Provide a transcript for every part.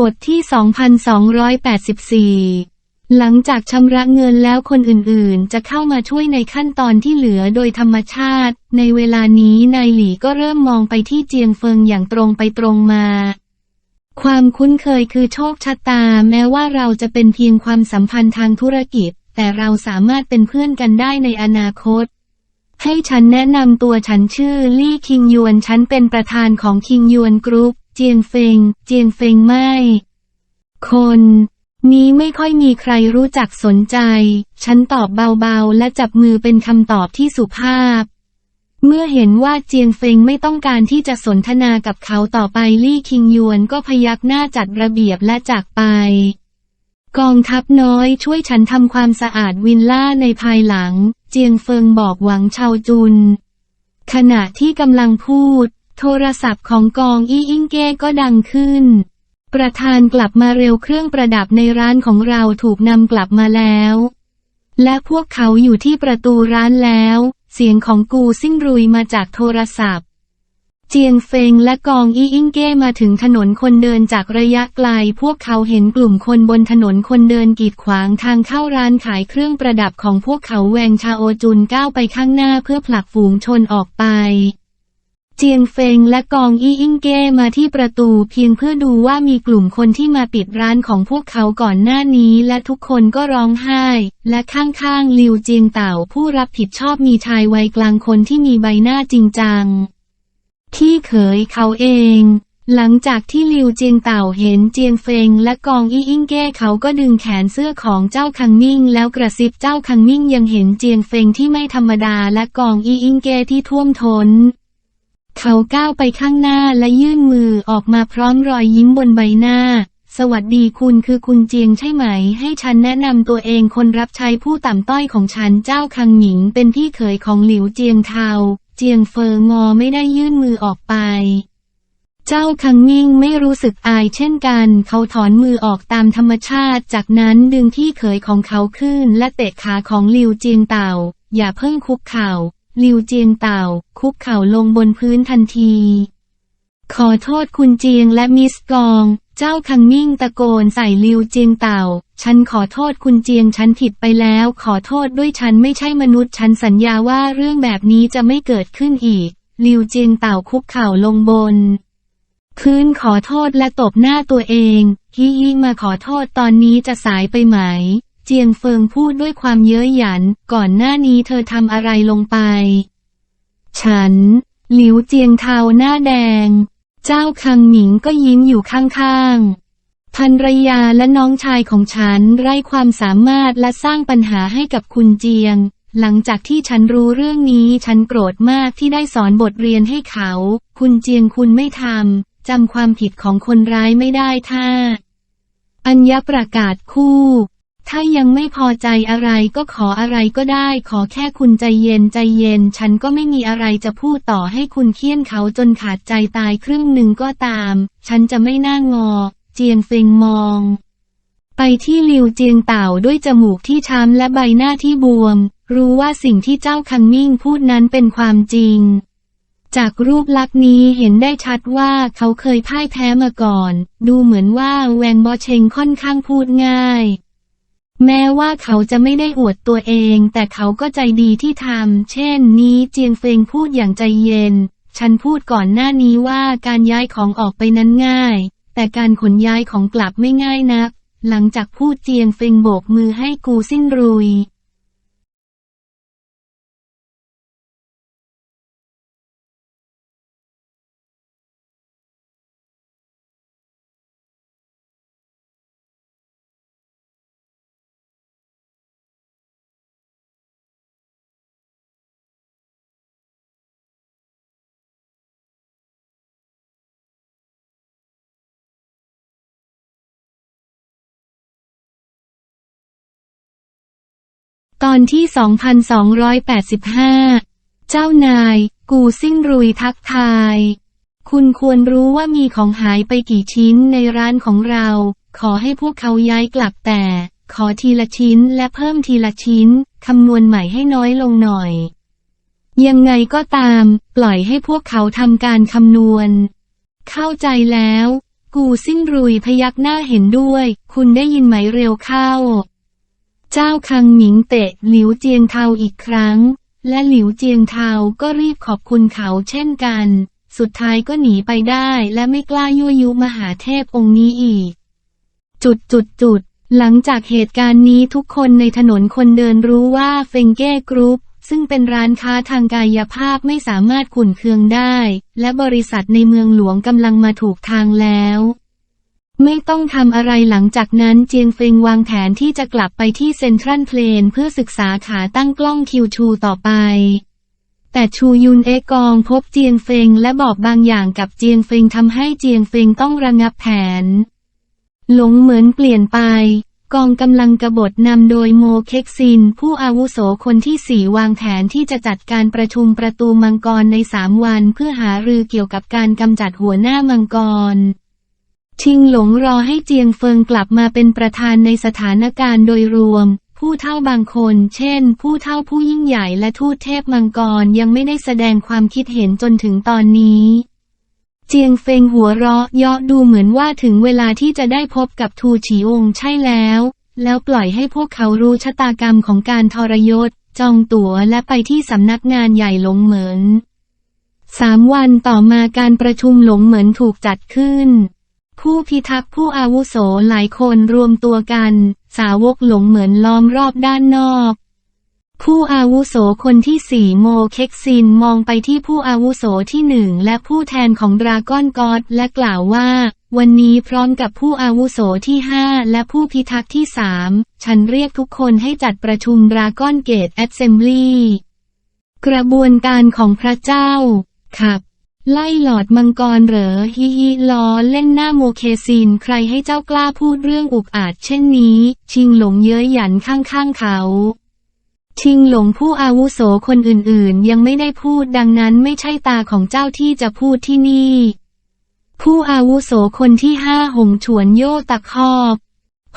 บทที่ 2284 หลังจากชำระเงินแล้วคนอื่นๆ จะเข้ามาช่วยในขั้นตอนที่เหลือโดยธรรมชาติ ในเวลานี้นายหลี่ก็เริ่มมองไปที่เจียงเฟิงอย่างตรงไปตรงมา ความคุ้นเคยคือโชคชะตาแม้ว่าเราจะเป็นเพียงความสัมพันธ์ทางธุรกิจ แต่เราสามารถเป็นเพื่อนกันได้ในอนาคตให้ฉันแนะนำตัวฉันชื่อลี่คิงยวน ฉันเป็นประธานของคิงยวนกรุ๊ป เจียงเฟง เจียงเฟงไม่ คน นี้ไม่ค่อยมีใครรู้จักสนใจ ฉันตอบเบาๆ และจับมือเป็นคำตอบที่สุภาพ เมื่อเห็นว่าเจียงเฟงไม่ต้องการที่จะสนทนากับเขาต่อไปลี่คิงยวนก็พยักหน้าจัดระเบียบและจากไป กองทัพน้อยช่วยฉันทำความสะอาดวินล่าในภายหลัง เจียงเฟิงบอกหวังเชาจุนขณะที่กำลังพูด โทรศัพท์ของกองอี้อิงเก้ก็ดังขึ้น ประธานกลับมาเร็วเครื่องประดับในร้านของเราถูกนำกลับมาแล้ว และพวกเขาอยู่ที่ประตูร้านแล้ว เสียงของกูซิ่งรุยมาจากโทรศัพท์ เจียงเฟงและกองอี้อิงเก้มาถึงถนนคนเดินจากระยะไกล พวกเขาเห็นกลุ่มคนบนถนนคนเดินกีดขวางทางเข้าร้านขายเครื่องประดับของพวกเขาแวงชาโอจุนก้าวไปข้างหน้าเพื่อผลักฝูงชนออกไป เจียงเฟงและกองอี้อิงเก้มาที่ประตูเพียงเพื่อดูว่ามีกลุ่มคนที่มาปิดร้านของพวกเขาก่อนหน้านี้ และทุกคนก็ร้องไห้ และข้างๆลิวเจียงเต่าผู้รับผิดชอบมีชายวัยกลางคนที่มีใบหน้าจริงจัง ที่เขยเขาเอง หลังจากที่ลิวเจียงเต่าเห็นเจียงเฟงและกองอี้อิงเก้เขาก็ดึงแขนเสื้อของเจ้าคังมิ่ง แล้วกระซิบเจ้าคังมิ่งยังเห็นเจียงเฟงที่ไม่ธรรมดาและกองอี้อิงเก้ที่ท่วมท้น เขาก้าวไปข้างหน้าและยื่นมือออกมาพร้อมรอยยิ้มบนใบหน้า สวัสดีคุณคือคุณเจียงใช่ไหม ให้ฉันแนะนำตัวเองคนรับใช้ผู้ต่ำต้อยของฉันเจ้าคังหมิงเป็นพี่เขยของหลิวเจียงเทาเจียงเฟองอไม่ได้ยื่นมือออกไป เจ้าคังมิ่งไม่รู้สึกอายเช่นกัน เขาถอนมือออกตามธรรมชาติ จากนั้นดึงที่เขยของเขาขึ้นและเตะขาของหลิวเจียงเต่า อย่าเพิ่งคุกเข่า ลิวเจียงเต่า คุกเข่าลงบนพื้นทันที ขอโทษคุณเจียงและมิสกอง เจ้าคังมิ่งตะโกนใส่ลิวเจียงเต่า ฉันขอโทษคุณเจียงฉันผิดไปแล้ว ขอโทษด้วยฉันไม่ใช่มนุษย์ฉันสัญญาว่าเรื่องแบบนี้จะไม่เกิดขึ้นอีก ลิวเจียงเต่าคุกเข่าลงบนพื้นขอโทษและตบหน้าตัวเองฮิฮิมาขอโทษตอนนี้จะสายไปไหม เจียงเฟิงพูดด้วยความเย้ยหยัน ก่อนหน้านี้เธอทำอะไรลงไป ฉัน หลิวเจียงเทาหน้าแดง เจ้าคังหมิงก็ยิ้มอยู่ข้างๆภรรยาและน้องชายของฉันไร้ความสามารถและสร้างปัญหาให้กับคุณเจียง หลังจากที่ฉันรู้เรื่องนี้ฉันโกรธมากที่ได้สอนบทเรียนให้เขา คุณเจียงคุณไม่ทำจำความผิดของคนร้ายไม่ได้ท่าอัญญประกาศคู่ ถ้ายังไม่พอใจอะไรก็ขออะไรก็ได้ ขอแค่คุณใจเย็นใจเย็น ฉันก็ไม่มีอะไรจะพูดต่อให้คุณเคี่ยนเขาจนขาดใจตายครึ่งหนึ่งก็ตาม ฉันจะไม่น่างอ เจียงเฟิงมอง ไปที่ลิวเจียงเต่าด้วยจมูกที่ช้ำและใบหน้าที่บวม รู้ว่าสิ่งที่เจ้าคังมิ่งพูดนั้นเป็นความจริง จากรูปลักษณ์นี้เห็นได้ชัดว่าเขาเคยพ่ายแพ้มาก่อน ดูเหมือนว่าแวงบอเชงค่อนข้างพูดง่าย แม้ว่าเขาจะไม่ได้อวดตัวเอง แต่เขาก็ใจดีที่ทำ เช่นนี้เจียงเฟงพูดอย่างใจเย็น ฉันพูดก่อนหน้านี้ว่าการย้ายของออกไปนั้นง่าย แต่การขนย้ายของกลับไม่ง่ายนัก หลังจากพูดเจียงเฟงโบกมือให้กูสิ้นรุย ตอนที่ 2285 เจ้านาย กูซิ่งรุยทักทาย คุณควรรู้ว่ามีของหายไปกี่ชิ้นในร้านของเรา ขอให้พวกเขาย้ายกลับแต่ ขอทีละชิ้นและเพิ่มทีละชิ้น คำนวณใหม่ให้น้อยลงหน่อย ยังไงก็ตาม ปล่อยให้พวกเขาทำการคำนวณ เข้าใจแล้ว กูสิ้นรุยพยักหน้าเห็นด้วย คุณได้ยินไหมเร็วเข้า เจ้าคังหมิงเตะหลิวเจียงเทาอีกครั้ง และหลิวเจียงเทาก็รีบขอบคุณเขาเช่นกัน สุดท้ายก็หนีไปได้และไม่กล้ายั่วยุมหาเทพองค์นี้อีก จุดจุดจุดหลังจากเหตุการณ์นี้ทุกคนในถนนคนเดินรู้ว่าเฟงเก้กรุ๊ปซึ่งเป็นร้านค้าทางกายภาพไม่สามารถขุนเคืองได้ และบริษัทในเมืองหลวงกำลังมาถูกทางแล้ว ไม่ต้องทำอะไรหลังจากนั้นเจียงเฟงวางแผนที่จะกลับไปที่เซ็นทรัลเพลนเพื่อศึกษาขาตั้งกล้องคิวชูต่อไป แต่ชูยุนเอกองพบเจียงเฟงและบอกบางอย่างกับเจียงเฟงทำให้เจียงเฟงต้องระงับแผน หลงเหมือนเปลี่ยนไป กองกำลังกบฏนำโดยโมเค็กซิน ผู้อาวุโสคนที่สี่วางแผนที่จะจัดการประชุมประตูมังกรในสามวัน เพื่อหารือเกี่ยวกับการกำจัดหัวหน้ามังกร ชิงหลงรอให้เจียงเฟิงกลับมาเป็นประธานในสถานการณ์โดยรวม ผู้เท่าบางคน เช่น ผู้เท่าผู้ยิ่งใหญ่และทูตเทพมังกรยังไม่ได้แสดงความคิดเห็นจนถึงตอนนี้ เจียงเฟงหัวเราะเยาะดูเหมือนว่าถึงเวลาที่จะได้พบกับทูฉีองใช่แล้ว แล้วปล่อยให้พวกเขารู้ชะตากรรมของการทรยศ จองตั๋วและไปที่สำนักงานใหญ่หลงเหมินสามวันต่อมาการประชุมหลงเหมินถูกจัดขึ้น ผู้พิทักษ์ผู้อาวุโสหลายคนรวมตัวกัน สาวกหลงเหมือนล้อมรอบด้านนอก ผู้อาวุโสคนที่สี่โมเค็กซินมองไปที่ผู้อาวุโสที่หนึ่งและผู้แทนของดราก้อนกอดและกล่าวว่า วันนี้พร้อมกับผู้อาวุโสที่ห้าและผู้พิทักษ์ที่สามฉันเรียกทุกคนให้จัดประชุมดราก้อนเกตแอสเซมบลีกระบวนการของพระเจ้า ครับ ไล่หลอดมังกรเหรอฮิฮิล้อเล่นหน้าโมเคซิน ใครให้เจ้ากล้าพูดเรื่องอุกอาจเช่นนี้ ชิงหลงเย้ยหยันข้างๆเขา ชิงหลงผู้อาวุโสคนอื่นๆ ยังไม่ได้พูดดังนั้นไม่ใช่ตาของเจ้าที่จะพูดที่นี่ ผู้อาวุโสคนที่ห้าหงฉวนโยตะคอบ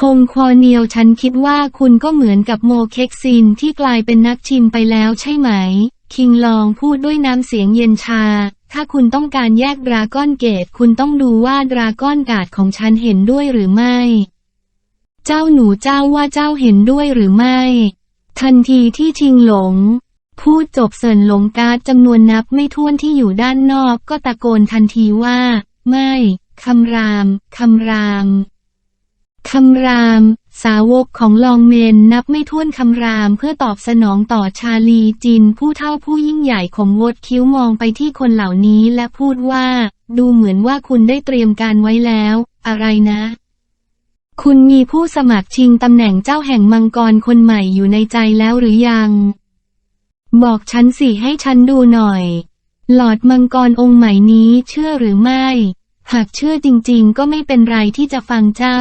ฮงควอเนียวฉันคิดว่าคุณก็เหมือนกับโมเคกซินที่กลายเป็นนักชิมไปแล้วใช่ไหม คิงลองพูดด้วยน้ำเสียงเย็นชา ถ้าคุณต้องการแยกดราก้อนเกตคุณต้องดูว่าดราก้อนกาดของฉันเห็นด้วยหรือไม่ เจ้าหนูเจ้าว่าเจ้าเห็นด้วยหรือไม่ ทันทีที่ชิงหลง พูดจบเสินหลงการ์ดจำนวนนับไม่ถ้วนที่อยู่ด้านนอกก็ตะโกนทันทีว่า ไม่ คำราม คำราม คำราม สาวกของลองเมนนับไม่ถ้วนคำรามเพื่อตอบสนองต่อชาลีจิน ผู้เท่าผู้ยิ่งใหญ่ขมวดคิ้วมองไปที่คนเหล่านี้และพูดว่า ดูเหมือนว่าคุณได้เตรียมการไว้แล้ว อะไรนะ คุณมีผู้สมัครชิงตำแหน่งเจ้าแห่งมังกรคนใหม่อยู่ในใจแล้วหรือยัง บอกฉันสิให้ฉันดูหน่อย หลอดมังกรองค์ใหม่นี้เชื่อหรือไม่ หากเชื่อจริง ๆ ก็ไม่เป็นไรที่จะฟังเจ้า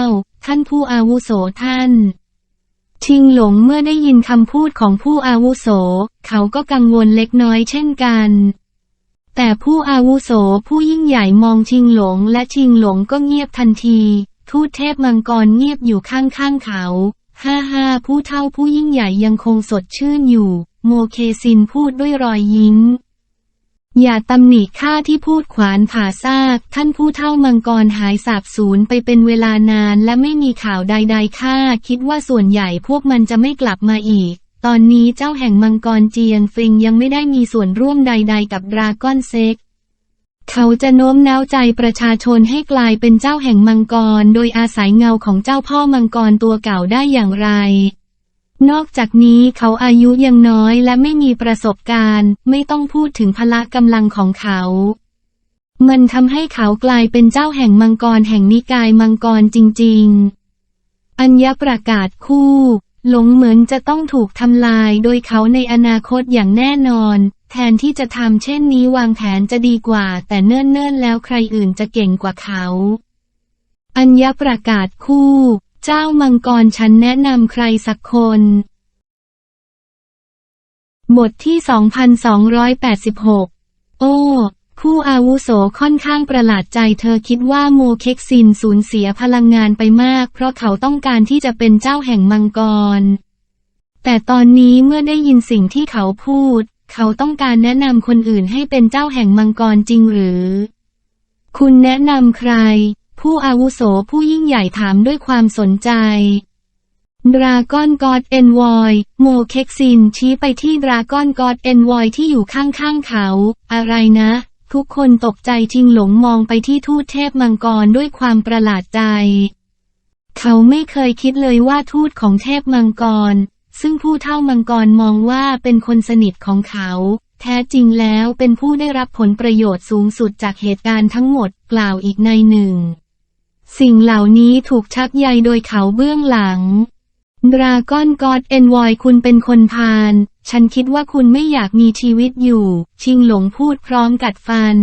ท่านผู้อาวุโสท่าน ชิงหลงเมื่อได้ยินคำพูดของผู้อาวุโส เขาก็กังวลเล็กน้อยเช่นกัน แต่ผู้อาวุโสผู้ยิ่งใหญ่มองชิงหลงและชิงหลงก็เงียบทันที ทูตเทพมังกรเงียบอยู่ข้างๆเขาห้าห้าผู้เท่าผู้ยิ่งใหญ่ยังคงสดชื่นอยู่ โมเคซินพูดด้วยรอยยิ้ม อย่าตำหนิข้าที่พูดขวานผ่าซาก ท่านผู้เท่ามังกรหายสาบสูญไปเป็นเวลานานและไม่มีข่าวใดๆข้าคิดว่าส่วนใหญ่พวกมันจะไม่กลับมาอีก ตอนนี้เจ้าแห่งมังกรเจียงฟิงยังไม่ได้มีส่วนร่วมใดๆกับดราก้อนเซ็ก เขาจะโน้มน้าวใจประชาชนให้กลายเป็นเจ้าแห่งมังกร โดยอาศัยเงาของเจ้าพ่อมังกรตัวเก่าได้อย่างไร นอกจากนี้เขาอายุยังน้อยและไม่มีประสบการณ์ ไม่ต้องพูดถึงพละกำลังของเขา มันทำให้เขากลายเป็นเจ้าแห่งมังกรแห่งนิกายมังกรจริง ๆ อัญญประกาศคู่ หลงเหมือนจะต้องถูกทำลายโดยเขาในอนาคตอย่างแน่นอน แทนที่จะทำเช่นนี้วางแผนจะดีกว่า แต่เนิ่นๆแล้วใครอื่นจะเก่งกว่าเขา อัญญประกาศคู่ เจ้ามังกรฉันแนะนำใครสักคน บทที่ 2286 โอ้ ผู้อาวุโสค่อนข้างประหลาดใจเธอคิดว่าโมเค็กซินสูญเสียพลังงานไปมาก เพราะเขาต้องการที่จะเป็นเจ้าแห่งมังกร แต่ตอนนี้เมื่อได้ยินสิ่งที่เขาพูด เขาต้องการแนะนำคนอื่นให้เป็นเจ้าแห่งมังกรจริงหรือ คุณแนะนำใคร ผู้อาวุโสผู้ยิ่งใหญ่ถามด้วยความสนใจ ดราก้อนกอดเอ็นวอยโมเค็กซินชี้ไปที่ดราก้อนกอดเอ็นวอยที่อยู่ข้างๆเขา อะไรนะ ทุกคนตกใจชิงหลงมองไปที่ทูตเทพมังกรด้วยความประหลาดใจ เขาไม่เคยคิดเลยว่าทูตของเทพมังกร ซึ่งผู้เท่ามังกรมองว่าเป็นคนสนิทของเขาแท้จริงแล้วเป็นผู้ได้รับผลประโยชน์สูงสุดจากเหตุการณ์ทั้งหมดกล่าวอีกในหนึ่ง สิ่งเหล่านี้ถูกชักใยโดยเขาเบื้องหลัง ดราก้อนกอดเอ็นวอยคุณเป็นคนพาล ฉันคิดว่าคุณไม่อยากมีชีวิตอยู่ ชิงหลงพูดพร้อมกัดฟัน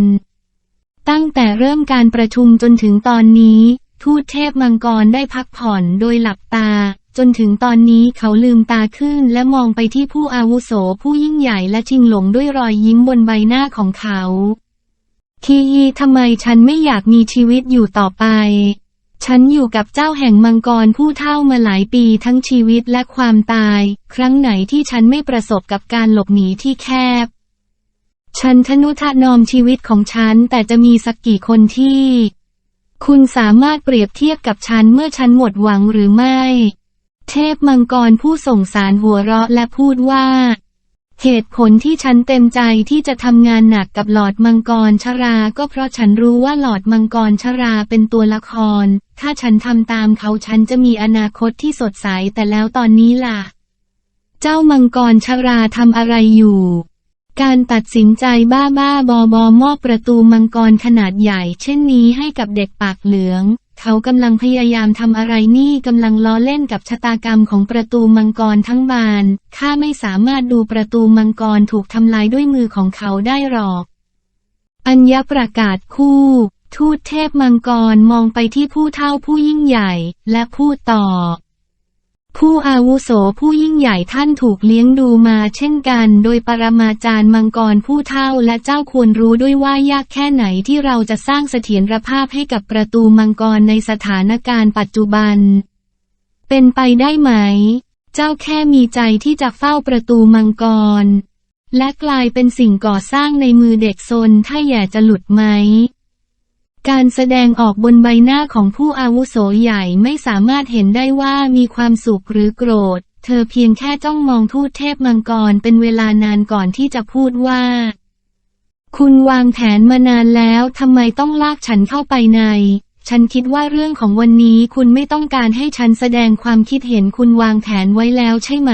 ตั้งแต่เริ่มการประชุมจนถึงตอนนี้ ทูตเทพมังกรได้พักผ่อนโดยหลับตา จนถึงตอนนี้เขาลืมตาขึ้นและมองไปที่ผู้อาวุโสผู้ยิ่งใหญ่และชิงหลงด้วยรอยยิ้มบนใบหน้าของเขา คีฮีทำไมฉันไม่อยากมีชีวิตอยู่ต่อไป ฉันอยู่กับเจ้าแห่งมังกรผู้เท่ามาหลายปีทั้งชีวิตและความตาย ครั้งไหนที่ฉันไม่ประสบกับการหลบหนีที่แคบ ฉันทนุถนอมชีวิตของฉันแต่จะมีสักกี่คนที่ คุณสามารถเปรียบเทียบกับฉันเมื่อฉันหมดหวังหรือไม่ เทพมังกรผู้ส่งสารหัวเราะและพูดว่า เหตุผลที่ฉันเต็มใจที่จะทำงานหนักกับหลอดมังกรชรา ก็เพราะฉันรู้ว่าหลอดมังกรชราเป็นตัวละคร ถ้าฉันทำตามเขาฉันจะมีอนาคตที่สดใสแต่แล้วตอนนี้ล่ะ เจ้ามังกรชราทำอะไรอยู่ การตัดสินใจบ้าบ้าบอบอมอบประตูมังกรขนาดใหญ่ เช่นนี้ให้กับเด็กปากเหลือง เขากำลังพยายามทำอะไรนี่กำลังล้อเล่นกับชะตากรรมของประตูมังกรทั้งบาน ข้าไม่สามารถดูประตูมังกรถูกทำลายด้วยมือของเขาได้หรอก อัญญประกาศคู่ ทูตเทพมังกรมองไปที่ผู้เท่าผู้ยิ่งใหญ่ และพูดต่อ ผู้อาวุโสผู้ยิ่งใหญ่ท่านถูกเลี้ยงดูมาเช่นกัน โดยปรมาจารย์มังกรผู้เท่าและเจ้าควรรู้ด้วยว่ายากแค่ไหนที่เราจะสร้างเสถียรภาพให้กับประตูมังกรในสถานการณ์ปัจจุบัน เป็นไปได้ไหม เจ้าแค่มีใจที่จะเฝ้าประตูมังกร และกลายเป็นสิ่งก่อสร้างในมือเด็กซนถ้าแย่จะหลุดไหม การแสดงออกบนใบหน้าของผู้อาวุโสใหญ่ไม่สามารถเห็นได้ว่ามีความสุขหรือโกรธ เธอเพียงแค่จ้องมองทูตเทพมังกรเป็นเวลานานก่อนที่จะพูดว่า คุณวางแผนมานานแล้วทำไมต้องลากฉันเข้าไปใน ฉันคิดว่าเรื่องของวันนี้คุณไม่ต้องการให้ฉันแสดงความคิดเห็นคุณวางแผนไว้แล้วใช่ไหม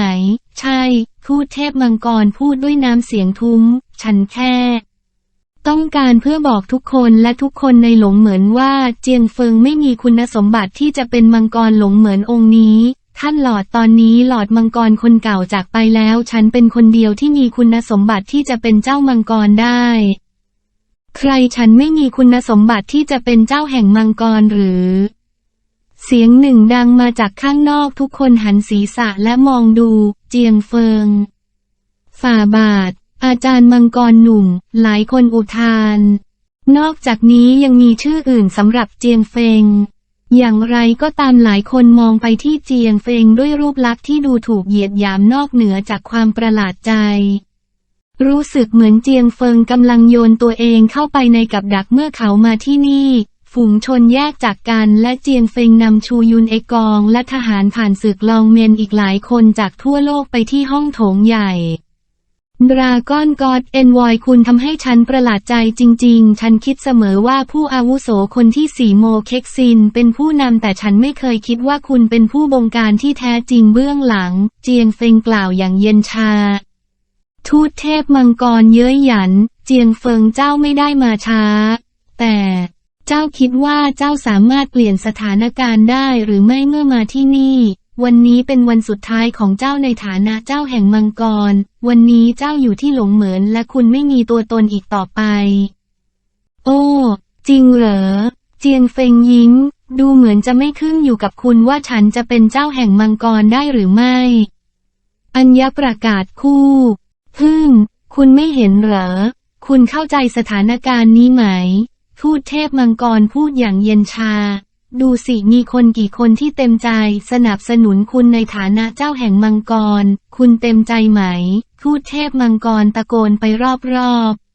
ใช่ ทูตเทพมังกรพูดด้วยน้ำเสียงทุ้ม ฉันแค่ ต้องการเพื่อบอกทุกคนและทุกคนในหลงเหมือนว่าเจียงเฟิงไม่มีคุณสมบัติที่จะเป็นมังกรหลงเหมือนองค์นี้ ท่านหลอดตอนนี้หลอดมังกรคนเก่าจากไปแล้ว ฉันเป็นคนเดียวที่มีคุณสมบัติที่จะเป็นเจ้ามังกรได้ ใครฉันไม่มีคุณสมบัติที่จะเป็นเจ้าแห่งมังกรหรือ เสียงหนึ่งดังมาจากข้างนอกทุกคนหันศีรษะและมองดู เจียงเฟิงฝ่าบาท อาจารย์มังกรหนุ่ม หลายคนอุทาน นอกจากนี้ยังมีชื่ออื่นสำหรับเจียงเฟง อย่างไรก็ตามหลายคนมองไปที่เจียงเฟงด้วยรูปลักษณ์ที่ดูถูกเหยียดหยามนอกเหนือจากความประหลาดใจ รู้สึกเหมือนเจียงเฟิงกำลังโยนตัวเองเข้าไปในกับดักเมื่อเขามาที่นี่ ฝูงชนแยกจากกันและเจียงเฟงนำชูยุนเอกอง และทหารผ่านศึกลองเมนอีกหลายคนจากทั่วโลกไปที่ห้องโถงใหญ่ ดราก้อนกอดเอ็นวอยคุณทำให้ฉันประหลาดใจจริง ๆ ฉันคิดเสมอว่าผู้อาวุโสคนที่สี่โมเค็กซิน เป็นผู้นำแต่ฉันไม่เคยคิดว่าคุณเป็นผู้บงการที่แท้จริงเบื้องหลัง เจียงเฟงกล่าวอย่างเย็นชา ทูตเทพมังกรเย้ยหยัน เจียงเฟิงเจ้าไม่ได้มาช้า แต่เจ้าคิดว่าเจ้าสามารถเปลี่ยนสถานการณ์ได้หรือไม่เมื่อมาที่นี่ วันนี้เป็นวันสุดท้ายของเจ้าในฐานะเจ้าแห่งมังกร วันนี้เจ้าอยู่ที่หลงเหมือนและคุณไม่มีตัวตนอีกต่อไป โอ้ จริงเหรอ เจียงเฟงยิ้ม ดูเหมือนจะไม่ขึ้นอยู่กับคุณว่าฉันจะเป็นเจ้าแห่งมังกรได้หรือไม่ อัญญประกาศคู่ฮึมคุณไม่เห็นเหรอ คุณเข้าใจสถานการณ์นี้ไหม ทูตเทพมังกรพูดอย่างเย็นชา ดูสิมีคนกี่คนที่เต็มใจสนับสนุนคุณในฐานะเจ้าแห่งมังกร คุณเต็มใจไหมทูตเทพมังกรตะโกนไปรอบๆ